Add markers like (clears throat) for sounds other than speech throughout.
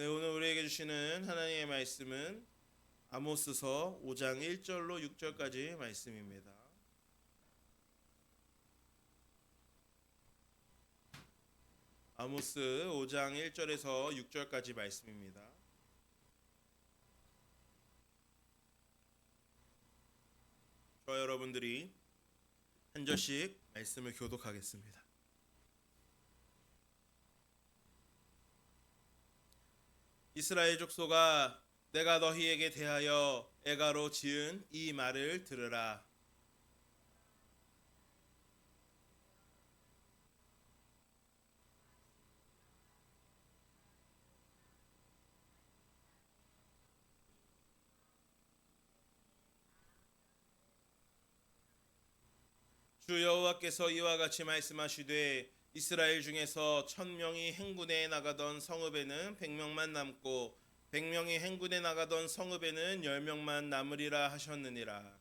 네, 오늘 우리에게 주시는 하나님의 말씀은 아모스서 5장 1절로 6절까지 말씀입니다. 아모스 5장 1절에서 6절까지 말씀입니다. 저 여러분들이 한 절씩 말씀을 교독하겠습니다. 이스라엘 족속아 내가 너희에게 대하여 애가로 지은 이 말을 들으라. 주 여호와께서 이와 같이 말씀하시되 이스라엘 중에서 천 명이 행군에 나가던 성읍에는 백 명만 남고 백 명이 행군에 나가던 성읍에는 열 명만 남으리라 하셨느니라.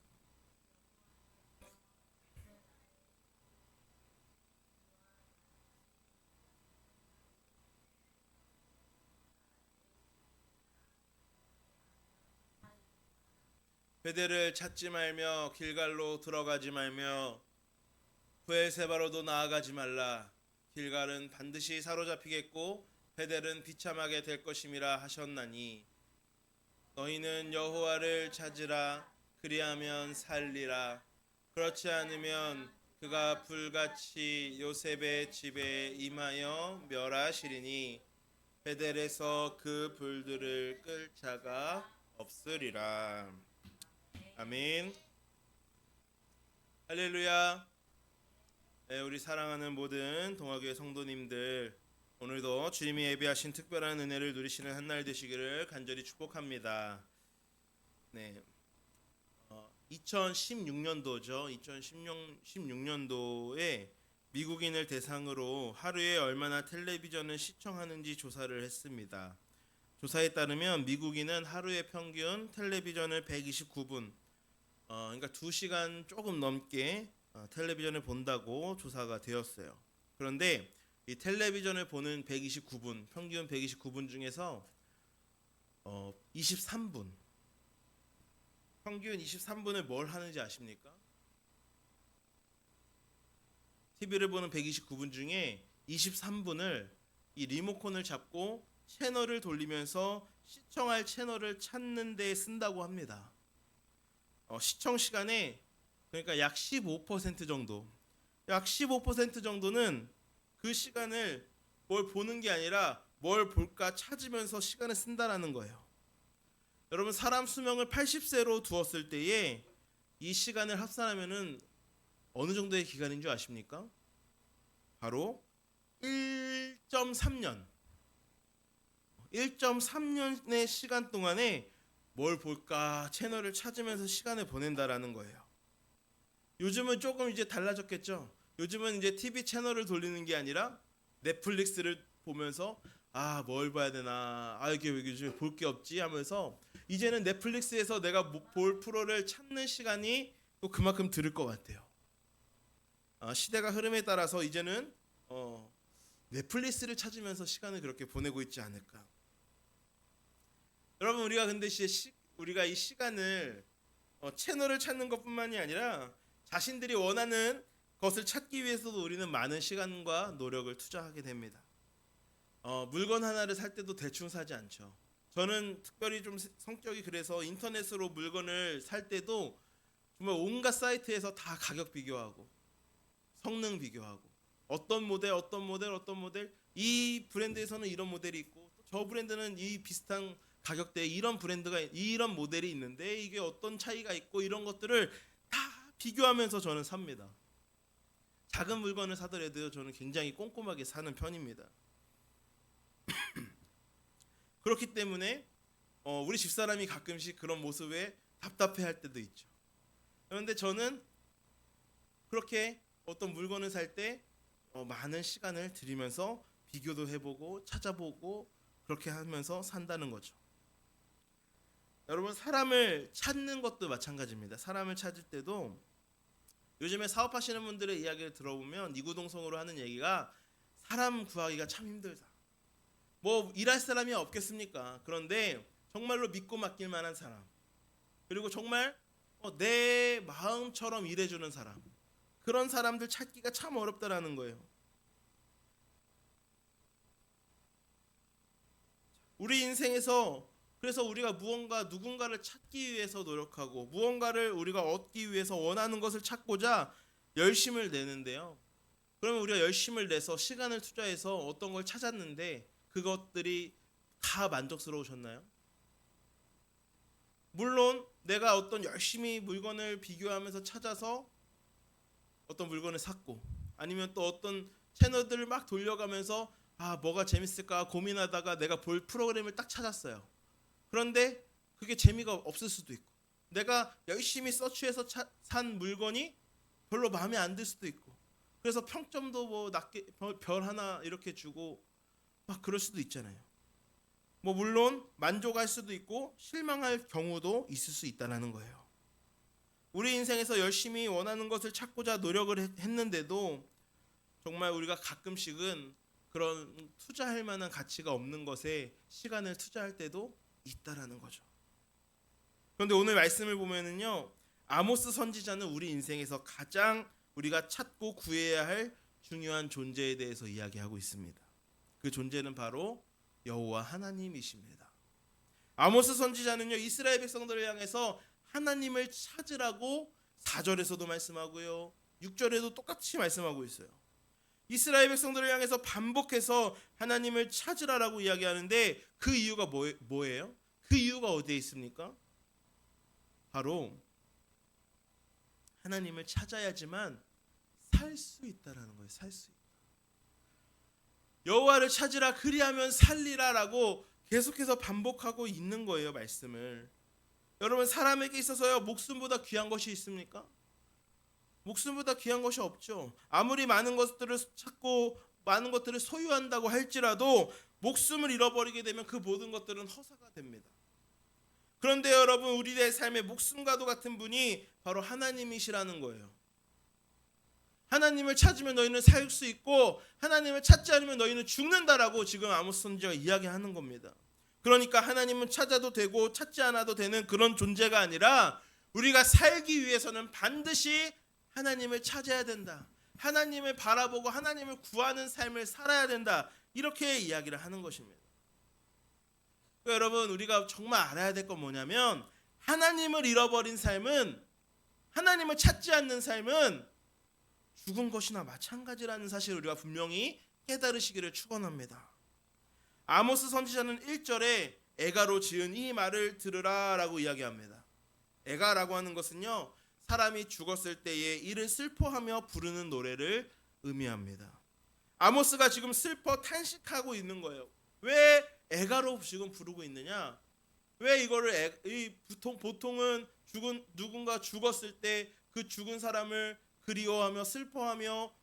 베델을 찾지 말며 길갈로 들어가지 말며 부엘세바로도 나아가지 말라. 길갈은 반드시 사로잡히겠고 베델은 비참하게 될 것임이라 하셨나니 너희는 여호와를 찾으라 그리하면 살리라. 그렇지 않으면 그가 불같이 요셉의 집에 임하여 멸하시리니 베델에서 그 불들을 끌 자가 없으리라. 아멘. 할렐루야 네, 우리 사랑하는 모든 동화교회 성도님들 오늘도 주님이 예비하신 특별한 은혜를 누리시는 한 날 되시기를 간절히 축복합니다. 네, 어, 2016년도죠. 2016년도에 미국인을 대상으로 하루에 얼마나 텔레비전을 시청하는지 조사를 했습니다. 조사에 따르면 미국인은 하루에 평균 텔레비전을 129분, 어, 그러니까 2시간 조금 넘게 어, 텔레비전을 본다고 조사가 되었어요. 그런데 이 텔레비전을 보는 129분, 평균 129분 중에서 어, 23분, 평균 23분을 뭘 하는지 아십니까? TV를 보는 129분 중에 23분을 이 리모컨을 잡고 채널을 돌리면서 시청할 채널을 찾는 데 쓴다고 합니다. 어, 시청 시간에 그러니까 약 15% 정도. 약 15% 정도는 그 시간을 뭘 보는 게 아니라 뭘 볼까 찾으면서 시간을 쓴다라는 거예요. 여러분 사람 수명을 80세로 두었을 때에 이 시간을 합산하면은 어느 정도의 기간인 줄 아십니까? 바로 1.3년. 1.3년의 시간 동안에 뭘 볼까 채널을 찾으면서 시간을 보낸다라는 거예요. 요즘은 조금 이제 달라졌겠죠. 요즘은 이제 TV 채널을 돌리는 게 아니라 넷플릭스를 보면서 아 뭘 봐야 되나 아 이게 왜 요즘에 볼게 없지 하면서 이제는 넷플릭스에서 내가 뭐볼 프로를 찾는 시간이 또 그만큼 들을 것 같아요. 아, 시대가 흐름에 따라서 이제는 어, 넷플릭스를 찾으면서 시간을 그렇게 보내고 있지 않을까. 여러분 우리가 근데 시, 우리가 이 시간을 어, 채널을 찾는 것뿐만이 아니라 자신들이 원하는 것을 찾기 위해서도 우리는 많은 시간과 노력을 투자하게 됩니다. 어, 물건 하나를 살 때도 대충 사지 않죠. 저는 특별히 좀 성격이 그래서 인터넷으로 물건을 살 때도 정말 온갖 사이트에서 다 가격 비교하고 성능 비교하고 어떤 모델 어떤 모델 어떤 모델 이 브랜드에서는 이런 모델이 있고 저 브랜드는 이 비슷한 가격대에 이런 브랜드가 이런 모델이 있는데 이게 어떤 차이가 있고 이런 것들을 다 비교하면서 저는 삽니다. 작은 물건을 사더라도 저는 굉장히 꼼꼼하게 사는 편입니다. (clears throat) 그렇기 때문에 어, 우리 집사람이 가끔씩 그런 모습에 답답해할 때도 있죠. 그런데 저는 그렇게 어떤 물건을 살때 어, 많은 시간을 들이면서 비교도 해보고 찾아보고 그렇게 하면서 산다는 거죠. 여러분 사람을 찾는 것도 마찬가지입니다. 사람을 찾을 때도 요즘에 사업하시는 분들의 이야기를 들어보면 이구동성으로 하는 얘기가 사람 구하기가 참 힘들다. 뭐 일할 사람이 없겠습니까? 그런데 정말로 믿고 맡길 만한 사람 그리고 정말 어, 내 마음처럼 일해주는 사람 그런 사람들 찾기가 참 어렵다라는 거예요. 우리 인생에서 그래서 우리가 무언가 누군가를 찾기 위해서 노력하고 무언가를 우리가 얻기 위해서 원하는 것을 찾고자 열심을 내는데요. 그러면 우리가 열심을 내서 시간을 투자해서 어떤 걸 찾았는데 그것들이 다 만족스러우셨나요? 물론 내가 어떤 열심히 물건을 비교하면서 찾아서 어떤 물건을 샀고 아니면 또 어떤 채널들을 막 돌려가면서 아 뭐가 재밌을까 고민하다가 내가 볼 프로그램을 딱 찾았어요. 그런데 그게 재미가 없을 수도 있고 내가 열심히 서치해서 차- 산 물건이 별로 마음에 안 들 수도 있고 그래서 평점도 뭐 낮게 별, 별 하나 이렇게 주고 막 그럴 수도 있잖아요. 뭐 물론 만족할 수도 있고 실망할 경우도 있을 수 있다라는 거예요. 우리 인생에서 열심히 원하는 것을 찾고자 노력을 했- 했는데도 정말 우리가 가끔씩은 그런 투자할 만한 가치가 없는 것에 시간을 투자할 때도 있다라는 거죠. 그런데 오늘 말씀을 보면은요. 아모스 선지자는 우리 인생에서 가장 우리가 찾고 구해야 할 중요한 존재에 대해서 이야기하고 있습니다. 그 존재는 바로 여호와 하나님이십니다. 아모스 선지자는요 이스라엘 백성들을 향해서 하나님을 찾으라고 4절에서도 말씀하고요. 6절에도 똑같이 말씀하고 있어요. 이스라엘 백성들을 향해서 반복해서 하나님을 찾으라라고 이야기하는데 그 이유가 뭐, 뭐예요? 그 이유가 어디에 있습니까? 바로 하나님을 찾아야지만 살 수 있다라는 거예요. 살 수 있다. 여호와를 찾으라 그리하면 살리라라고 계속해서 반복하고 있는 거예요, 말씀을. 여러분 사람에게 있어서요 목숨보다 귀한 것이 있습니까? 목숨보다 귀한 것이 없죠. 아무리 많은 것들을 찾고 많은 것들을 소유한다고 할지라도 목숨을 잃어버리게 되면 그 모든 것들은 허사가 됩니다. 그런데 여러분 우리의 삶의 목숨과도 같은 분이 바로 하나님이시라는 거예요. 하나님을 찾으면 너희는 살 수 있고 하나님을 찾지 않으면 너희는 죽는다라고 지금 아모스 선지자가 이야기하는 겁니다. 그러니까 하나님은 찾아도 되고 찾지 않아도 되는 그런 존재가 아니라 우리가 살기 위해서는 반드시 하나님을 찾아야 된다. 하나님을 바라보고 하나님을 구하는 삶을 살아야 된다. 이렇게 이야기를 하는 것입니다. 그러니까 여러분 우리가 정말 알아야 될 건 뭐냐면 하나님을 잃어버린 삶은 하나님을 찾지 않는 삶은 죽은 것이나 마찬가지라는 사실을 우리가 분명히 깨달으시기를 축원합니다. 아모스 선지자는 1절에 애가로 지은 이 말을 들으라라고 이야기합니다. 애가라고 하는 것은요. 사람이 죽었을 때에 이를 슬퍼하며 부르는 노래를 의미합니다. 아모스가 지금 슬퍼 탄식하고 있는 거예요. 왜 애가로 지금 부르고 있느냐? 왜 이거를 애, 이 보통 보통은 죽은 누군가 죽었을 때 그 죽은 사람을 그리워하며 슬퍼하며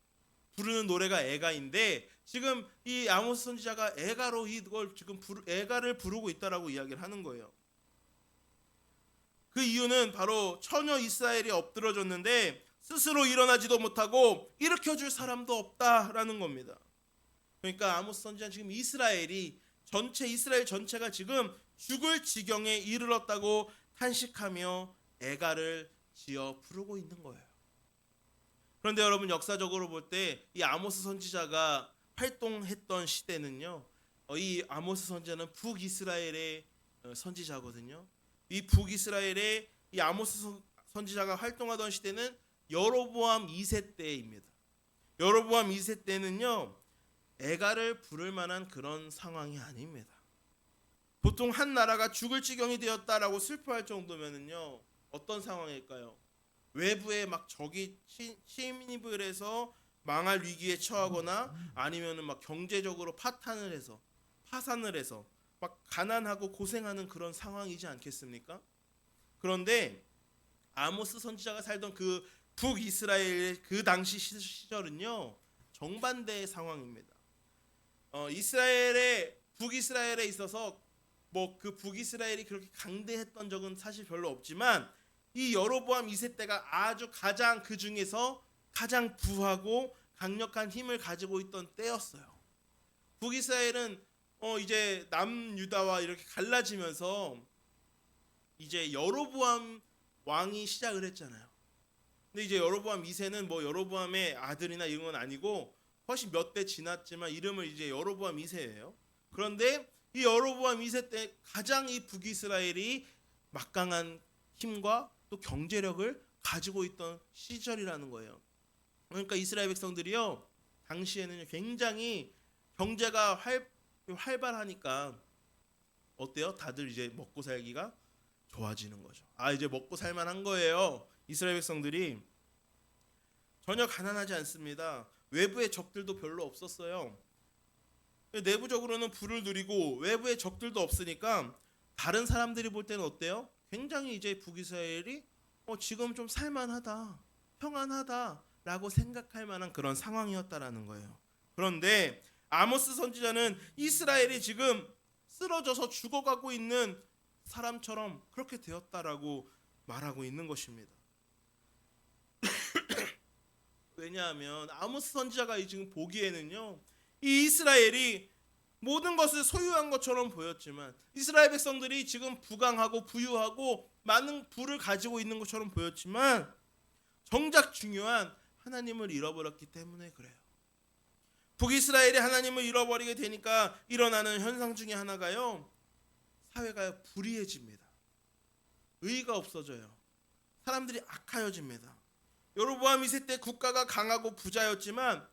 부르는 노래가 애가인데 지금 이 아모스 선지자가 애가로 이걸 지금 부르, 애가를 부르고 있다라고 이야기를 하는 거예요. 그 이유는 바로 처녀 이스라엘이 엎드러졌는데 스스로 일어나지도 못하고 일으켜 줄 사람도 없다라는 겁니다. 그러니까 아모스 선지자는 지금 이스라엘이 전체 이스라엘 전체가 지금 죽을 지경에 이르렀다고 탄식하며 애가를 지어 부르고 있는 거예요. 그런데 여러분 역사적으로 볼 때 이 아모스 선지자가 활동했던 시대는요. 어, 이 아모스 선지자는 북이스라엘의 어, 선지자거든요. 이 북이스라엘의 이 아모스 선- 선지자가 활동하던 시대는 여로보암 2세 때입니다. 여로보암 2세 때는요. 애가를 부를 만한 그런 상황이 아닙니다. 보통 한 나라가 죽을 지경이 되었다라고 슬퍼할 정도면은요. 어떤 상황일까요? 외부에 막 적이 치- 침입을 해서 망할 위기에 처하거나 아니면은 막 경제적으로 파탄을 해서 파산을 해서 막 가난하고 고생하는 그런 상황이지 않겠습니까? 그런데 아모스 선지자가 살던 그 북이스라엘 그 당시 시- 시절은요 정반대의 상황입니다. 어, 이스라엘의 북이스라엘에 있어서 뭐 그 북이스라엘이 그렇게 강대했던 적은 사실 별로 없지만 이 여로보암 2세 때가 아주 가장 그 중에서 가장 부하고 강력한 힘을 가지고 있던 때였어요. 북이스라엘은 어 이제 남유다와 이렇게 갈라지면서 이제 여로보암 왕이 시작을 했잖아요. 근데 이제 여로보암 2세는 뭐 여로보암의 아들이나 이런 건 아니고 훨씬 몇 대 지났지만 이름을 이제 여로보암 2세예요. 그런데 이 여로보암 2세 때 가장 이 북이스라엘이 막강한 힘과 또 경제력을 가지고 있던 시절이라는 거예요. 그러니까 이스라엘 백성들이요 당시에는 굉장히 경제가 활, 활발하니까 어때요? 다들 이제 먹고 살기가 좋아지는 거죠. 아 이제 먹고 살만한 거예요. 이스라엘 백성들이 전혀 가난하지 않습니다. 외부의 적들도 별로 없었어요. 내부적으로는 불을 누리고 외부의 적들도 없으니까 다른 사람들이 볼 때는 어때요? 굉장히 이제 북이스라엘이 어, 지금 좀 살만하다, 평안하다라고 생각할 만한 그런 상황이었다라는 거예요. 그런데 아모스 선지자는 이스라엘이 지금 쓰러져서 죽어가고 있는 사람처럼 그렇게 되었다라고 말하고 있는 것입니다. (coughs) 왜냐하면 아모스 선지자가 지금 보기에는요, 이 이스라엘이 모든 것을 소유한 것처럼 보였지만 이스라엘 백성들이 지금 부강하고 부유하고 많은 부를 가지고 있는 것처럼 보였지만 정작 중요한 하나님을 잃어버렸기 때문에 그래요. 북이스라엘이 하나님을 잃어버리게 되니까 일어나는 현상 중에 하나가요. 사회가 불의해집니다. 의의가 없어져요. 사람들이 악하여집니다. 여로보암 2세 때 국가가 강하고 부자였지만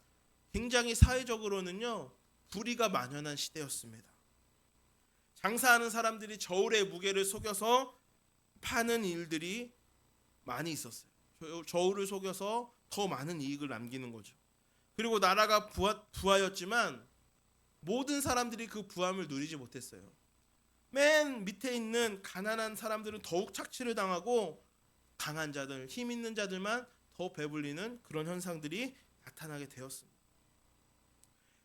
굉장히 사회적으로는요. 불의가 만연한 시대였습니다. 장사하는 사람들이 저울의 무게를 속여서 파는 일들이 많이 있었어요. 저- 저울을 속여서 더 많은 이익을 남기는 거죠. 그리고 나라가 부하, 부하였지만 모든 사람들이 그 부함을 누리지 못했어요. 맨 밑에 있는 가난한 사람들은 더욱 착취를 당하고 강한 자들, 힘 있는 자들만 더 배불리는 그런 현상들이 나타나게 되었습니다.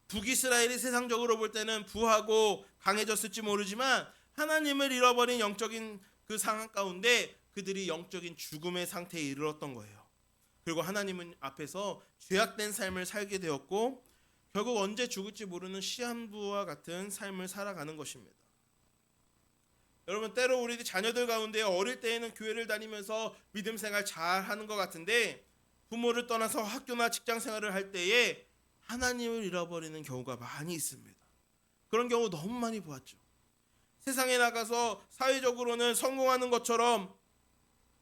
북이스라엘이 세상적으로 볼 때는 부하고 강해졌을지 모르지만 하나님을 잃어버린 영적인 그 상황 가운데 그들이 영적인 죽음의 상태에 이르렀던 거예요. 그리고 하나님은 앞에서 죄악된 삶을 살게 되었고 결국 언제 죽을지 모르는 시한부와 같은 삶을 살아가는 것입니다. 여러분 때로 우리 자녀들 가운데 어릴 때에는 교회를 다니면서 믿음 생활 잘 하는 것 같은데 부모를 떠나서 학교나 직장 생활을 할 때에 하나님을 잃어버리는 경우가 많이 있습니다. 그런 경우 너무 많이 보았죠. 세상에 나가서 사회적으로는 성공하는 것처럼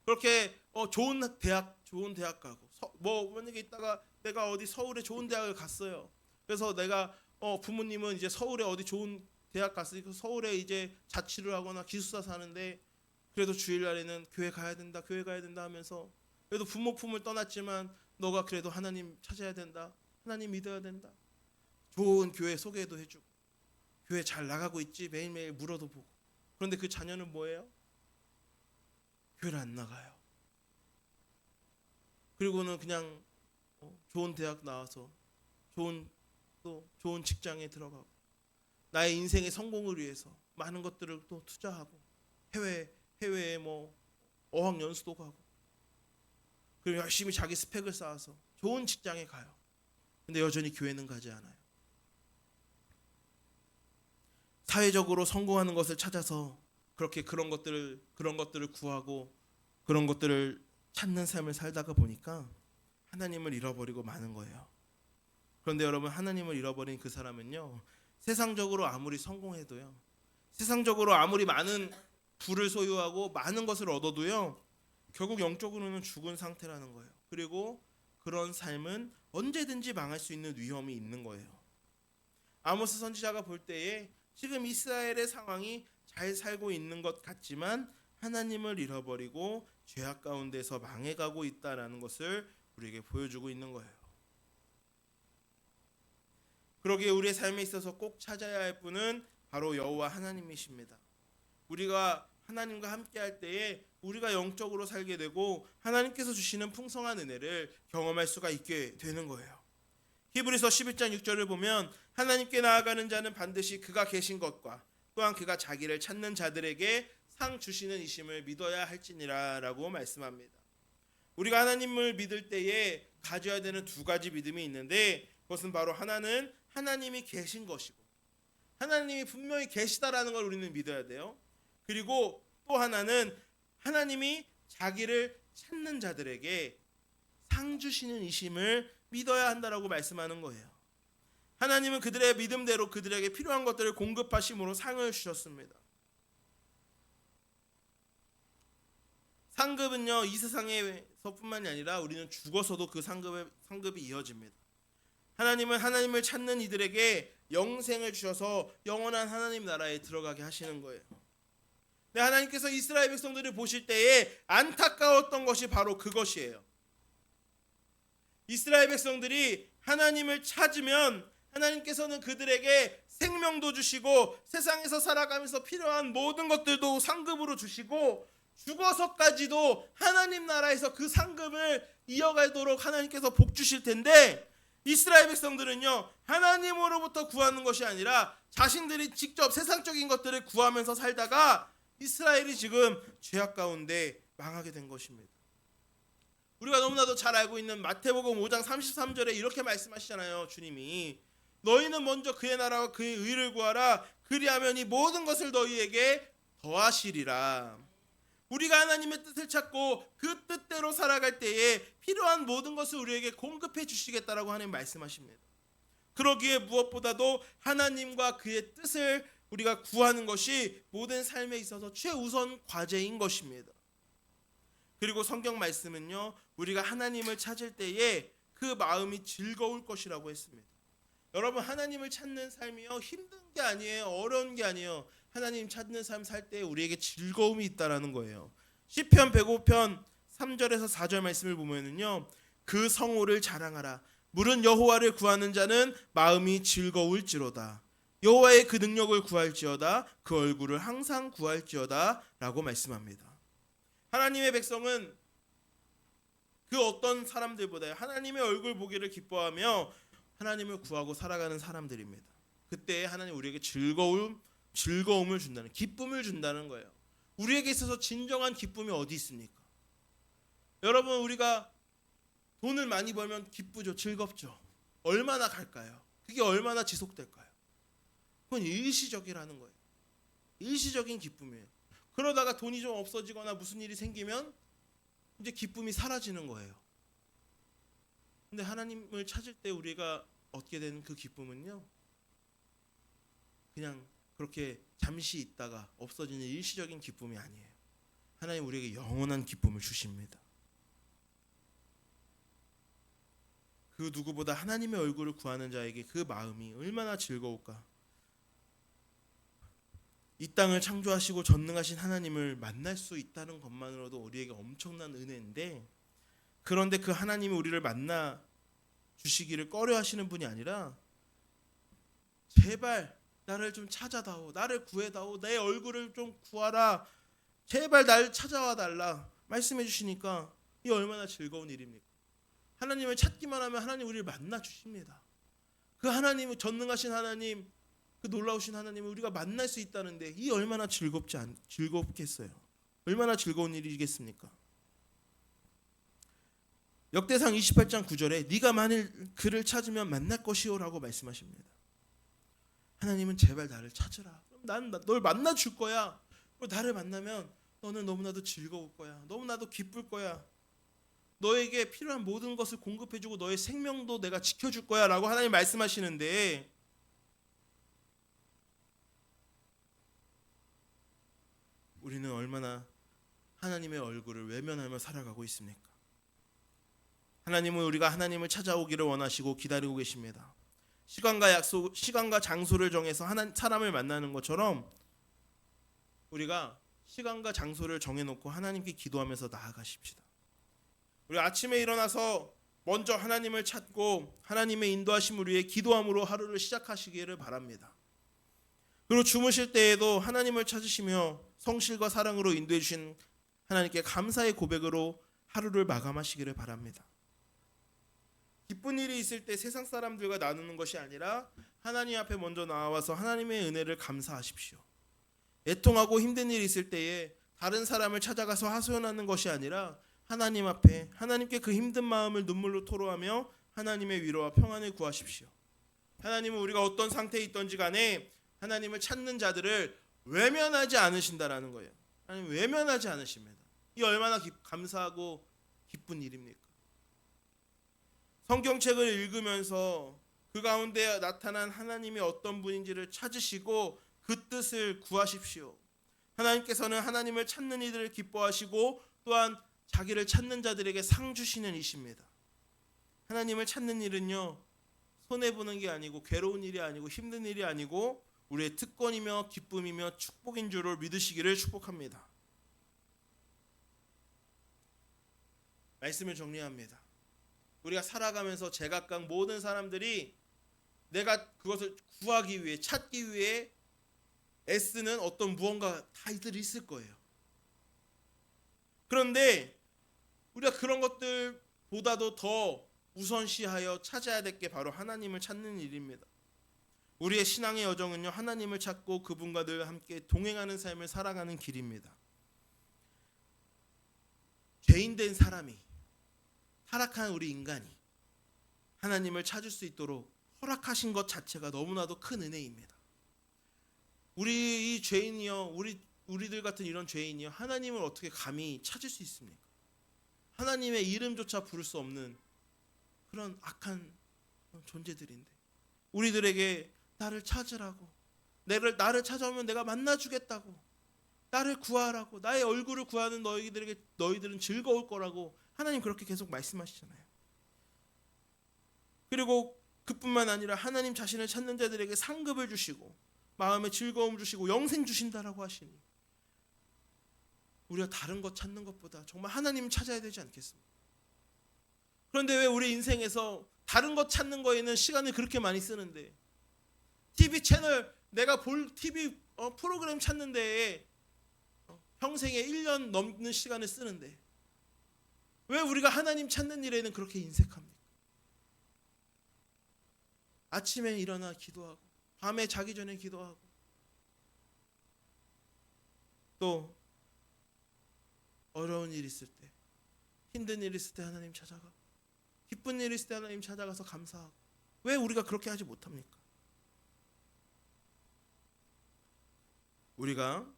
그렇게 어, 좋은 대학 좋은 대학 가고 서, 뭐 만약에 있다가 내가 어디 서울에 좋은 대학을 갔어요. 그래서 내가 어, 부모님은 이제 서울에 어디 좋은 대학 갔으니까 서울에 이제 자취를 하거나 기숙사 사는데 그래도 주일날에는 교회 가야 된다, 교회 가야 된다 하면서 그래도 부모 품을 떠났지만 너가 그래도 하나님 찾아야 된다, 하나님 믿어야 된다. 좋은 교회 소개도 해주고 교회 잘 나가고 있지 매일매일 물어도 보고 그런데 그 자녀는 뭐예요? 교회를 안 나가요. 그리고는 그냥 어, 좋은 대학 나와서 좋은 또 좋은 직장에 들어가고 나의 인생의 성공을 위해서 많은 것들을 또 투자하고 해외 해외에 뭐 어학 연수도 가고 그리고 열심히 자기 스펙을 쌓아서 좋은 직장에 가요. 근데 여전히 교회는 가지 않아요. 사회적으로 성공하는 것을 찾아서 그렇게 그런 것들을 그런 것들을 구하고 그런 것들을 찾는 삶을 살다가 보니까 하나님을 잃어버리고 마는 거예요. 그런데 여러분 하나님을 잃어버린 그 사람은요 세상적으로 아무리 성공해도요 세상적으로 아무리 많은 부를 소유하고 많은 것을 얻어도요 결국 영적으로는 죽은 상태라는 거예요. 그리고 그런 삶은 언제든지 망할 수 있는 위험이 있는 거예요. 아모스 선지자가 볼 때에 지금 이스라엘의 상황이 잘 살고 있는 것 같지만 하나님을 잃어버리고 죄악 가운데서 망해가고 있다라는 것을 우리에게 보여주고 있는 거예요. 그러기에 우리의 삶에 있어서 꼭 찾아야 할 분은 바로 여호와 하나님이십니다. 우리가 하나님과 함께 할 때에 우리가 영적으로 살게 되고 하나님께서 주시는 풍성한 은혜를 경험할 수가 있게 되는 거예요. 히브리서 11장 6절을 보면 하나님께 나아가는 자는 반드시 그가 계신 것과 또한 그가 자기를 찾는 자들에게 상 주시는 이심을 믿어야 할지니라라고 말씀합니다. 우리가 하나님을 믿을 때에 가져야 되는 두 가지 믿음이 있는데 그것은 바로 하나는 하나님이 계신 것이고 하나님이 분명히 계시다라는 걸 우리는 믿어야 돼요. 그리고 또 하나는 하나님이 자기를 찾는 자들에게 상 주시는 이심을 믿어야 한다라고 말씀하는 거예요. 하나님은 그들의 믿음대로 그들에게 필요한 것들을 공급하심으로 상을 주셨습니다. 상급은요 이 세상에서뿐만이 아니라 우리는 죽어서도 그 상급의 상급이 이어집니다. 하나님은 하나님을 찾는 이들에게 영생을 주셔서 영원한 하나님 나라에 들어가게 하시는 거예요. 근데 하나님께서 이스라엘 백성들을 보실 때에 안타까웠던 것이 바로 그것이에요. 이스라엘 백성들이 하나님을 찾으면 하나님께서는 그들에게 생명도 주시고 세상에서 살아가면서 필요한 모든 것들도 상급으로 주시고 죽어서까지도 하나님 나라에서 그 상급을 이어가도록 하나님께서 복 주실 텐데 이스라엘 백성들은요 하나님으로부터 구하는 것이 아니라 자신들이 직접 세상적인 것들을 구하면서 살다가 이스라엘이 지금 죄악 가운데 망하게 된 것입니다. 우리가 너무나도 잘 알고 있는 마태복음 5장 33절에 이렇게 말씀하시잖아요. 주님이 너희는 먼저 그의 나라와 그의 의를 구하라 그리하면 이 모든 것을 너희에게 더하시리라. 우리가 하나님의 뜻을 찾고 그 뜻대로 살아갈 때에 필요한 모든 것을 우리에게 공급해 주시겠다라고 하나님 말씀하십니다. 그러기에 무엇보다도 하나님과 그의 뜻을 우리가 구하는 것이 모든 삶에 있어서 최우선 과제인 것입니다. 그리고 성경 말씀은요, 우리가 하나님을 찾을 때에 그 마음이 즐거울 것이라고 했습니다. 여러분, 하나님을 찾는 삶이요, 힘든 게 아니에요, 어려운 게 아니에요. 하나님 찾는 삶 살 때 우리에게 즐거움이 있다라는 거예요. 시편 105편 3절에서 4절 말씀을 보면은요. 그 성호를 자랑하라. 물은 여호와를 구하는 자는 마음이 즐거울지로다. 여호와의 그 능력을 구할지어다. 그 얼굴을 항상 구할지어다라고 말씀합니다. 하나님의 백성은 그 어떤 사람들보다 하나님의 얼굴 보기를 기뻐하며 하나님을 구하고 살아가는 사람들입니다. 그때 하나님 우리에게 즐거움 즐거움을 준다는 기쁨을 준다는 거예요. 우리에게 있어서 진정한 기쁨이 어디 있습니까? 여러분 우리가 돈을 많이 벌면 기쁘죠, 즐겁죠. 얼마나 갈까요? 그게 얼마나 지속될까요? 그건 일시적이라는 거예요. 일시적인 기쁨이에요. 그러다가 돈이 좀 없어지거나 무슨 일이 생기면 이제 기쁨이 사라지는 거예요. 근데 하나님을 찾을 때 우리가 얻게 되는 그 기쁨은요. 그냥 그렇게 잠시 있다가 없어지는 일시적인 기쁨이 아니에요. 하나님 우리에게 영원한 기쁨을 주십니다. 그 누구보다 하나님의 얼굴을 구하는 자에게 그 마음이 얼마나 즐거울까. 이 땅을 창조하시고 전능하신 하나님을 만날 수 있다는 것만으로도 우리에게 엄청난 은혜인데 그런데 그 하나님이 우리를 만나 주시기를 꺼려 하시는 분이 아니라 제발 나를 좀 찾아다오. 나를 구해다오. 내 얼굴을 좀 구하라. 제발 날 찾아와 달라. 말씀해 주시니까 이 얼마나 즐거운 일입니까? 하나님을 찾기만 하면 하나님 우리를 만나 주십니다. 그 하나님은 전능하신 하나님, 그 놀라우신 하나님을 우리가 만날 수 있다는데 이 얼마나 즐겁지 않 즐겁겠어요. 얼마나 즐거운 일이겠습니까? 역대상 28장 9절에 네가 만일 그를 찾으면 만날 것이오라고 말씀하십니다. 하나님은 제발 나를 찾으라. 난 널 만나 줄 거야. 나를 만나면 너는 너무나도 즐거울 거야. 너무나도 기쁠 거야. 너에게 필요한 모든 것을 공급해 주고 너의 생명도 내가 지켜 줄 거야 라고 하나님 말씀하시는데 우리는 얼마나 하나님의 얼굴을 외면하며 살아가고 있습니까? 하나님은 우리가 하나님을 찾아오기를 원하시고 기다리고 계십니다. 시간과 약속, 시간과 장소를 정해서 하나 사람을 만나는 것처럼 우리가 시간과 장소를 정해놓고 하나님께 기도하면서 나아가십시다. 우리 아침에 일어나서 먼저 하나님을 찾고 하나님의 인도하심을 위해 기도함으로 하루를 시작하시기를 바랍니다. 그리고 주무실 때에도 하나님을 찾으시며 성실과 사랑으로 인도해 주신 하나님께 감사의 고백으로 하루를 마감하시기를 바랍니다. 기쁜 일이 있을 때 세상 사람들과 나누는 것이 아니라 하나님 앞에 먼저 나와서 하나님의 은혜를 감사하십시오. 애통하고 힘든 일이 있을 때에 다른 사람을 찾아가서 하소연하는 것이 아니라 하나님 앞에 하나님께 그 힘든 마음을 눈물로 토로하며 하나님의 위로와 평안을 구하십시오. 하나님은 우리가 어떤 상태에 있던지 간에 하나님을 찾는 자들을 외면하지 않으신다라는 거예요. 하나님 외면하지 않으십니다. 이 얼마나 기- 감사하고 기쁜 일입니까? 성경책을 읽으면서 그 가운데 나타난 하나님이 어떤 분인지를 찾으시고 그 뜻을 구하십시오. 하나님께서는 하나님을 찾는 이들을 기뻐하시고 또한 자기를 찾는 자들에게 상 주시는 이십니다. 하나님을 찾는 일은요 손해 보는 게 아니고 괴로운 일이 아니고 힘든 일이 아니고 우리의 특권이며 기쁨이며 축복인 줄을 믿으시기를 축복합니다. 말씀을 정리합니다. 우리가 살아가면서 제각각 모든 사람들이 내가 그것을 구하기 위해 찾기 위해 애쓰는 어떤 무언가 다들 있을 거예요. 그런데 우리가 그런 것들보다도 더 우선시하여 찾아야 될 게 바로 하나님을 찾는 일입니다. 우리의 신앙의 여정은요 하나님을 찾고 그분과 늘 함께 동행하는 삶을 살아가는 길입니다. 죄인된 사람이 타락한 우리 인간이 하나님을 찾을 수 있도록 허락하신 것 자체가 너무나도 큰 은혜입니다. 우리 이 죄인이요, 우리 우리들 같은 이런 죄인이요, 하나님을 어떻게 감히 찾을 수 있습니까? 하나님의 이름조차 부를 수 없는 그런 악한 존재들인데 우리들에게 나를 찾으라고, 나를 나를 찾아오면 내가 만나주겠다고, 나를 구하라고, 나의 얼굴을 구하는 너희들에게 너희들은 즐거울 거라고 하나님 그렇게 계속 말씀하시잖아요. 그리고 그뿐만 아니라 하나님 자신을 찾는 자들에게 상급을 주시고 마음에 즐거움 주시고 영생 주신다라고 하시니 우리가 다른 것 찾는 것보다 정말 하나님 찾아야 되지 않겠습니까? 그런데 왜 우리 인생에서 다른 것 찾는 거에는 시간을 그렇게 많이 쓰는데 TV 채널 내가 볼 TV 어, 프로그램 찾는 어, 평생에 1년 넘는 시간을 쓰는데 왜 우리가 하나님 찾는 일에는 그렇게 인색합니까? 아침에 일어나 기도하고 밤에 자기 전에 기도하고 또 어려운 일 있을 때 힘든 일 있을 때 하나님 찾아가 기쁜 일 있을 때 하나님 찾아가서 감사하고 왜 우리가 그렇게 하지 못합니까? 우리가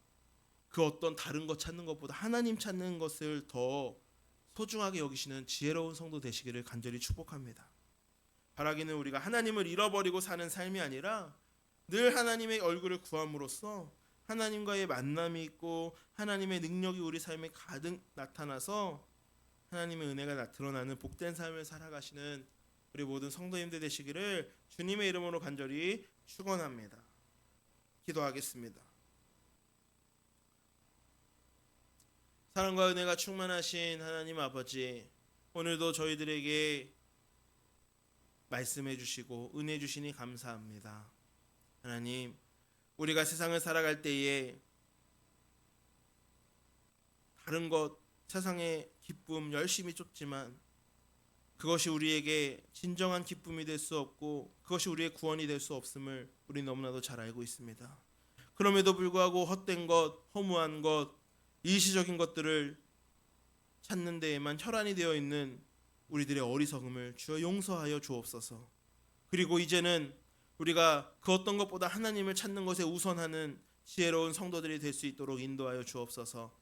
그 어떤 다른 것 찾는 것보다 하나님 찾는 것을 더 소중하게 여기시는 지혜로운 성도 되시기를 간절히 축복합니다. 바라기는 우리가 하나님을 잃어버리고 사는 삶이 아니라 늘 하나님의 얼굴을 구함으로써 하나님과의 만남이 있고 하나님의 능력이 우리 삶에 가득 나타나서 하나님의 은혜가 드러나는 복된 삶을 살아가시는 우리 모든 성도님들 되시기를 주님의 이름으로 간절히 축원합니다. 기도하겠습니다. 사랑과 은혜가 충만하신 하나님 아버지 오늘도 저희들에게 말씀해 주시고 은혜 주시니 감사합니다. 하나님, 우리가 세상을 살아갈 때에 다른 것, 세상의 기쁨 열심히 쫓지만 그것이 우리에게 진정한 기쁨이 될 수 없고 그것이 우리의 구원이 될 수 없음을 우리 너무나도 잘 알고 있습니다. 그럼에도 불구하고 헛된 것, 허무한 것, 일시적인 것들을 찾는 데에만 혈안이 되어 있는 우리들의 어리석음을 주여 용서하여 주옵소서. 그리고 이제는 우리가 그 어떤 것보다 하나님을 찾는 것에 우선하는 지혜로운 성도들이 될 수 있도록 인도하여 주옵소서.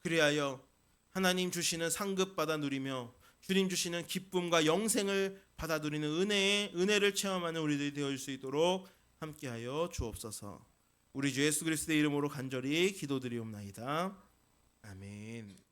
그리하여 하나님 주시는 상급 받아 누리며 주님 주시는 기쁨과 영생을 받아 누리는 은혜의 은혜를 체험하는 우리들이 되어 수 있도록 함께하여 주옵소서. 우리 주 예수 그리스도의 이름으로 간절히 기도드리옵나이다. 아멘.